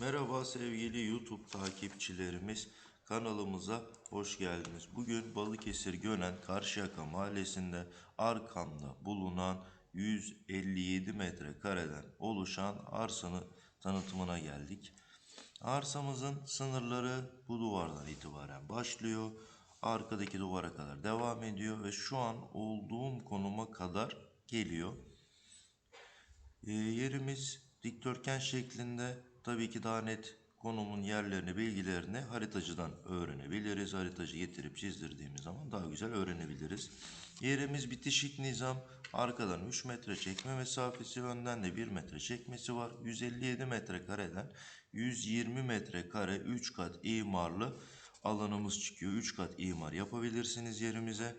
Merhaba sevgili YouTube takipçilerimiz. Kanalımıza hoş geldiniz. Bugün Balıkesir Gönen Karşıyaka Mahallesi'nde arkamda bulunan 157 metrekareden oluşan arsanın tanıtımına geldik. Arsamızın sınırları bu duvardan itibaren başlıyor. Arkadaki duvara kadar devam ediyor ve şu an olduğum konuma kadar geliyor. E, yerimiz dikdörtgen şeklinde. Tabii ki daha net konumun yerlerini, bilgilerini haritacıdan öğrenebiliriz. Haritacı getirip çizdirdiğimiz zaman daha güzel öğrenebiliriz. Yerimiz bitişik nizam. Arkadan 3 metre çekme mesafesi, önden de 1 metre çekmesi var. 157 metrekareden 120 metrekare 3 kat imarlı alanımız çıkıyor. 3 kat imar yapabilirsiniz yerimize.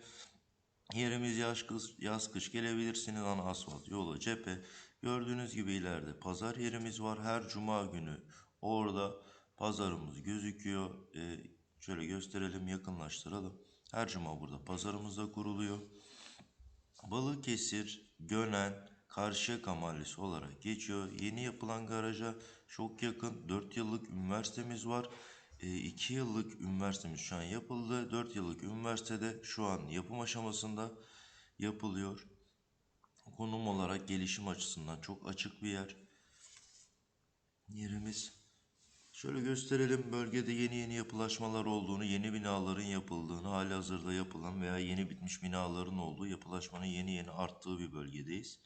Yerimiz yaz kış, yaz kış gelebilirsiniz ana asfalt yolu cephe. Gördüğünüz gibi ileride pazar yerimiz var. Her cuma günü orada pazarımız gözüküyor. Ee, şöyle gösterelim yakınlaştıralım. Her cuma burada pazarımız da kuruluyor. Balıkesir, Gönen, Karşıyaka Mahallesi olarak geçiyor. Yeni yapılan garaja çok yakın 4 yıllık üniversitemiz var. 2 yıllık üniversitemiz şu an yapıldı. 4 yıllık üniversitede şu an yapım aşamasında yapılıyor. Konum olarak gelişim açısından çok açık bir yer. Yerimiz Şöyle gösterelim bölgede yeni yeni yapılaşmalar olduğunu, yeni binaların yapıldığını, hali hazırda yapılan veya yeni bitmiş binaların olduğu, yapılaşmanın yeni yeni arttığı bir bölgedeyiz.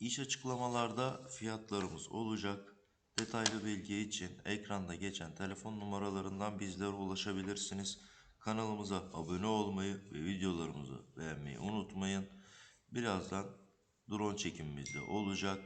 İş açıklamalarda fiyatlarımız olacak. Detaylı bilgi için ekranda geçen telefon numaralarından bizlere ulaşabilirsiniz. Kanalımıza abone olmayı ve videolarımızı beğenmeyi unutmayın. Birazdan drone çekimimiz de olacak.